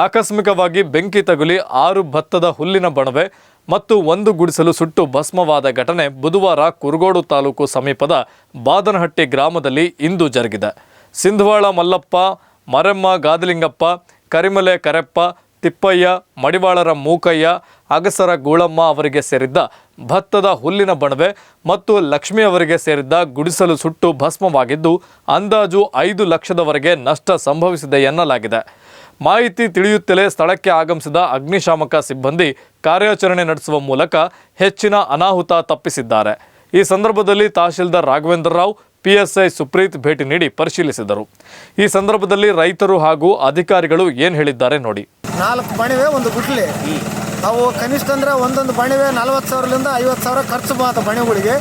ಆಕಸ್ಮಿಕವಾಗಿ ಬೆಂಕಿ ತಗುಲಿ ಆರು ಭತ್ತದ ಹುಲ್ಲಿನ ಬಣವೆ ಮತ್ತು ಒಂದು ಗುಡಿಸಲು ಸುಟ್ಟು ಭಸ್ಮವಾದ ಘಟನೆ ಬುಧವಾರ ಕುರುಗೋಡು ತಾಲೂಕು ಸಮೀಪದ ಬಾದನಹಟ್ಟಿ ಗ್ರಾಮದಲ್ಲಿ ಇಂದು ಜರುಗಿದೆ. ಸಿಂಧವಾಳ ಮಲ್ಲಪ್ಪ, ಮರೆಮ್ಮ ಗಾದಲಿಂಗಪ್ಪ, ಕರಿಮಲೆ ಕರೆಪ್ಪ, ತಿಪ್ಪಯ್ಯ, ಮಡಿವಾಳರ ಮೂಕಯ್ಯ, ಅಗಸರ ಗೂಳಮ್ಮ ಅವರಿಗೆ ಸೇರಿದ್ದ ಭತ್ತದ ಹುಲ್ಲಿನ ಬಣವೆ ಮತ್ತು ಲಕ್ಷ್ಮಿ ಅವರಿಗೆ ಸೇರಿದ್ದ ಗುಡಿಸಲು ಸುಟ್ಟು ಭಸ್ಮವಾಗಿದ್ದು, ಅಂದಾಜು ಐದು ಲಕ್ಷದವರೆಗೆ ನಷ್ಟ ಸಂಭವಿಸಿದೆ ಎನ್ನಲಾಗಿದೆ. ಮಾಹಿತಿ ತಿಳಿಯುತ್ತಲೇ ಸ್ಥಳಕ್ಕೆ ಆಗಮಿಸಿದ ಅಗ್ನಿಶಾಮಕ ಸಿಬ್ಬಂದಿ ಕಾರ್ಯಾಚರಣೆ ನಡೆಸುವ ಮೂಲಕ ಹೆಚ್ಚಿನ ಅನಾಹುತ ತಪ್ಪಿಸಿದ್ದಾರೆ. ಈ ಸಂದರ್ಭದಲ್ಲಿ ತಹಶೀಲ್ದಾರ್ ರಾಘವೇಂದ್ರ ರಾವ್, ಪಿಎಸ್ಐ ಸುಪ್ರೀತ್ ಭೇಟಿ ನೀಡಿ ಪರಿಶೀಲಿಸಿದರು. ಈ ಸಂದರ್ಭದಲ್ಲಿ ರೈತರು ಹಾಗೂ ಅಧಿಕಾರಿಗಳು ಏನು ಹೇಳಿದ್ದಾರೆ ನೋಡಿ. ನಾಲ್ಕು ಬಣಿವೆ, ಒಂದು ಗುಟ್ಲಿ. ಅವು ಕನಿಷ್ಠ ಅಂದ್ರೆ ಒಂದೊಂದು ಬಣಿವೆ ನಲ್ವತ್ತು ಸಾವಿರದಿಂದ ಐವತ್ತು ಸಾವಿರ ಖರ್ಚು ಮಾತ ಬಣಿಗಳಿಗೆ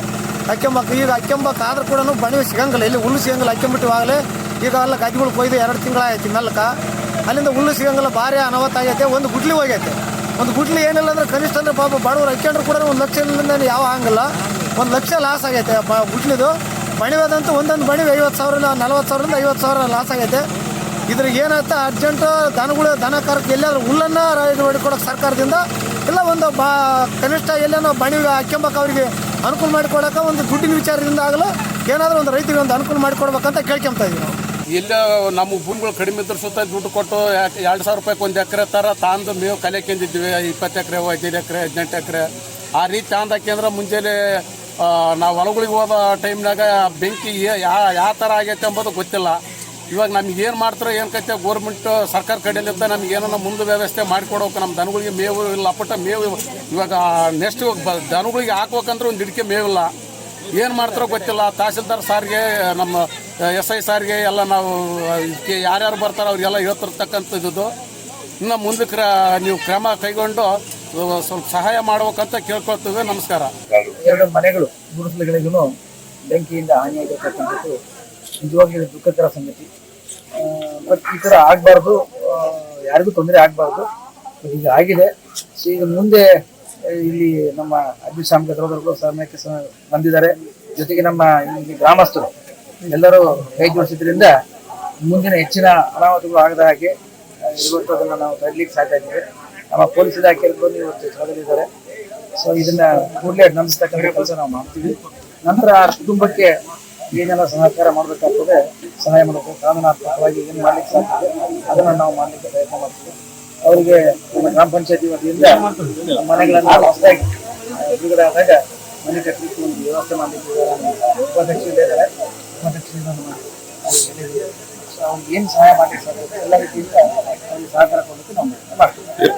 ಅಕ್ಕೆಂಬಕ್ಕೆ ಈಗ ಅಕ್ಕೆಂಬಕ್ಕೆ ಆದ್ರೂ ಕೂಡ ಬಣಿವೆ ಸಿಗಂಗಿಲ್ಲ. ಇಲ್ಲಿ ಹುಲ್ಲು ಸಿಗಂಗಿಲ್ಲ. ಅಕ್ಕೆಂಬಿಟ್ಟಿವಾಗಲೇ ಈಗ ಅಲ್ಲ ಗಜ್ಗಳು ಕೊಯ್ದು ಎರಡು ತಿಂಗಳಾಯ್ತು ಮೆಲ್ಲಕ ಅಲ್ಲಿಂದ ಹುಲ್ಲು ಸಿಗಂಗಿಲ್ಲ ಭಾರಿ ಅನಾಹುತ ಆಗೈತೆ ಒಂದು ಗುಡ್ಲಿ ಹೋಗೈತೆ. ಒಂದು ಗುಡ್ಲಿ ಏನಿಲ್ಲ ಅಂದ್ರೆ ಕನಿಷ್ಠ ಅಂದ್ರೆ ಪಾಪ ಬಡವರು ಅಕ್ಕೊಂಡ್ರು ಕೂಡ ಒಂದು ಲಕ್ಷದಿಂದ ಯಾವ ಹಂಗಿಲ್ಲ ಒಂದು ಲಕ್ಷ ಲಾಸ್ ಆಗೈತೆ ಗುಡ್ಲಿದು. ಬಣಿವೆದಂತೂ ಒಂದೊಂದು ಬಣಿವೆ ಐವತ್ತು ಸಾವಿರ ನಲ್ವತ್ತು ಸಾವಿರದಿಂದ ಐವತ್ತು ಸಾವಿರ ಲಾಸ್ ಆಗೈತೆ. ಇದ್ರಿಗೆ ಏನಾಯ್ತು ಅರ್ಜೆಂಟ್ ದನಗಳು, ದನ ಕರಕ್ಕೆ ಎಲ್ಲಾದ್ರೂ ಹುಲ್ಲನ್ನು ರೈಡ್ ಮಾಡಿಕೊಡೋಕೆ ಸರ್ಕಾರದಿಂದ ಇಲ್ಲ ಒಂದು ಬಾ ಕನಿಷ್ಠ ಎಲ್ಲೇನೋ ಬಣಿವೆ ಹಾಕ್ಯಂಬಕ್ಕೆ ಅವರಿಗೆ ಅನುಕೂಲ ಮಾಡಿಕೊಡೋಕೆ ಒಂದು ದುಡ್ಡಿನ ವಿಚಾರದಿಂದ ಆಗಲು ಏನಾದರೂ ಒಂದು ರೈತರಿಗೆ ಒಂದು ಅನುಕೂಲ ಮಾಡಿಕೊಡ್ಬೇಕಂತ ಕೇಳ್ಕೊಂತ ಇದ್ದೀವಿ ನಾವು. ಇಲ್ಲ ನಮ್ಮ ಭೂಮಿಗಳು ಕಡಿಮೆ ಇದ್ರೆ ಸುತ್ತ ದುಡ್ಡು ಕೊಟ್ಟು ಎರಡು ಸಾವಿರ ರೂಪಾಯಿಗೆ ಒಂದು ಎಕರೆ ಥರ ತಾಂದು ಮೇವು ಕಲೆಕೆಂದಿದ್ವಿ ಇಪ್ಪತ್ತು ಎಕರೆ ಹದಿನೈದು ಎಕರೆ ಹದಿನೆಂಟು ಎಕರೆ. ಆ ರೀತಿ ತಾಂದಕ್ಕೆ ಮುಂಜಾನೆ ಆ, ನಾವು ಹೊಲಗಳಿಗೆ ಹೋದ ಟೈಮ್ನಾಗ ಬೆಂಕಿ ಯಾವ ಯಾವ ಥರ ಆಗೈತೆ ಅಂಬೋದು ಗೊತ್ತಿಲ್ಲ. ಇವಾಗ ನಮ್ಗೆ ಏನು ಮಾಡ್ತಾರೋ ಏನು ಕತೆ ಗೋರ್ಮೆಂಟ್ ಸರ್ಕಾರ ಕಡೆಯಿಂದ ನಮ್ಗೆ ಏನೋ ಮುಂದೆ ವ್ಯವಸ್ಥೆ ಮಾಡಿಕೊಡೋಕೆ ನಮ್ಮ ದನಗಳಿಗೆ ಮೇವು ಇಲ್ಲ ಅಪ್ಪಟ ಮೇವು ಇವಾಗ ನೆಕ್ಸ್ಟ್ ದನಗಳಿಗೆ ಹಾಕ್ಬೇಕಂದ್ರೆ ಒಂದು ಹಿಡಿಕೆ ಮೇವಿಲ್ಲ. ಏನು ಮಾಡ್ತಾರೋ ಗೊತ್ತಿಲ್ಲ. ತಹಸೀಲ್ದಾರ್ ಸಾರಿಗೆ, ನಮ್ಮ, ಎಸ್ ಐ ಸಾರಿಗೆ ಎಲ್ಲ ನಾವು ಇದಕ್ಕೆ ಯಾರ್ಯಾರು ಬರ್ತಾರೋ ಅವ್ರಿಗೆಲ್ಲ ಹೇಳ್ತಿರ್ತಕ್ಕಂಥದ್ದು. ಇನ್ನು ಮುಂದೆ ರ- ನೀವು ಕ್ರಮ ಕೈಗೊಂಡು ಸ್ವಲ್ಪ ಸಹಾಯ ಮಾಡ್ಬೇಕಂತ ಕೇಳ್ಕೊಳ್ತೀವಿ. ನಮಸ್ಕಾರ. ಎರಡು ಮನೆಗಳು ಗುಡಿಸಲುಗಳಿಗೂ ಬೆಂಕಿಯಿಂದ ಹಾನಿಯಾಗಿರ್ತಕ್ಕಂಥದ್ದು, ನಿಜವಾಗಿ ದುಃಖಕರ ಸಂಗತಿ. ಬಟ್ ಈ ಥರ ಆಗಬಾರ್ದು. ಯಾರಿಗೂ ತೊಂದರೆ ಆಗಬಾರ್ದು. ಈಗ ಆಗಿದೆ. ಈಗ ಮುಂದೆ ಇಲ್ಲಿ ನಮ್ಮ ಅಗ್ನಿಶಾಮಕ ದಳದವರು ಸಮಯಕ್ಕೆ ಬಂದಿದ್ದಾರೆ. ಜೊತೆಗೆ ನಮ್ಮ ಗ್ರಾಮಸ್ಥರು, ಎಲ್ಲರೂ ಕೈ ಜೋಡಿಸಿದ್ರಿಂದ ಮುಂದಿನ ಹೆಚ್ಚಿನ ಅನಾಹುತಗಳು ಆಗದ ಹಾಗೆ ಇವತ್ತು ಅದನ್ನು ನಾವು ತಡಲಿಕ್ಕೆ ಸಾಧ್ಯ ಆಗಿದೆ. ನಮ್ಮ ಪೊಲೀಸ್ ಇಲಾಖೆಯಲ್ಲಿ ಬಂದು ಇವತ್ತು ಸ್ಥಳದಲ್ಲಿದ್ದಾರೆ. ಸೊ ಇದನ್ನ ಕೂಡಲೇ ನಂಬಿಸ್ತಕ್ಕಂಥ ಕೆಲಸ ನಾವು ಮಾಡ್ತೀವಿ. ನಂತರ ಆ ಕುಟುಂಬಕ್ಕೆ ಏನೆಲ್ಲ ಸಹಕಾರ ಮಾಡಬೇಕಾಗ್ತದೆ, ಸಹಾಯ ಮಾಡಬೇಕು ಕಾನೂನಾತ್ಮಕವಾಗಿ ಏನು ಮಾಡ್ಲಿಕ್ಕೆ ಸಾಧ್ಯ ಅದನ್ನ ನಾವು ಮಾಡ್ಲಿಕ್ಕೆ ಪ್ರಯತ್ನ ಮಾಡ್ತೀವಿ. ಅವರಿಗೆ ನಮ್ಮ ಗ್ರಾಮ ಪಂಚಾಯತಿ ವತಿಯಿಂದ ಮನೆಗಳನ್ನ ಹೊಸದಾಗಿ ಬಿಡುಗಡೆ ಆದಾಗ ಮನೆ ಕಟ್ಟಲಿಕ್ಕೆ ಒಂದು ವ್ಯವಸ್ಥೆ ಮಾಡಲಿಕ್ಕೆ ಉಪಾಧ್ಯಕ್ಷರು ಇದ್ದಾರೆ. ಉಪಾಧ್ಯಕ್ಷರಿಂದ ಅವ್ರಿಗೆ ಏನು ಸಹಾಯ ಮಾಡಿ ಸರ್ ಎಲ್ಲ ರೀತಿಯಿಂದ ಅವ್ರಿಗೆ ಸಹಕಾರ ಕೊಡಲಿಕ್ಕೆ ನಾವು ಮಾಡ್ತೀವಿ.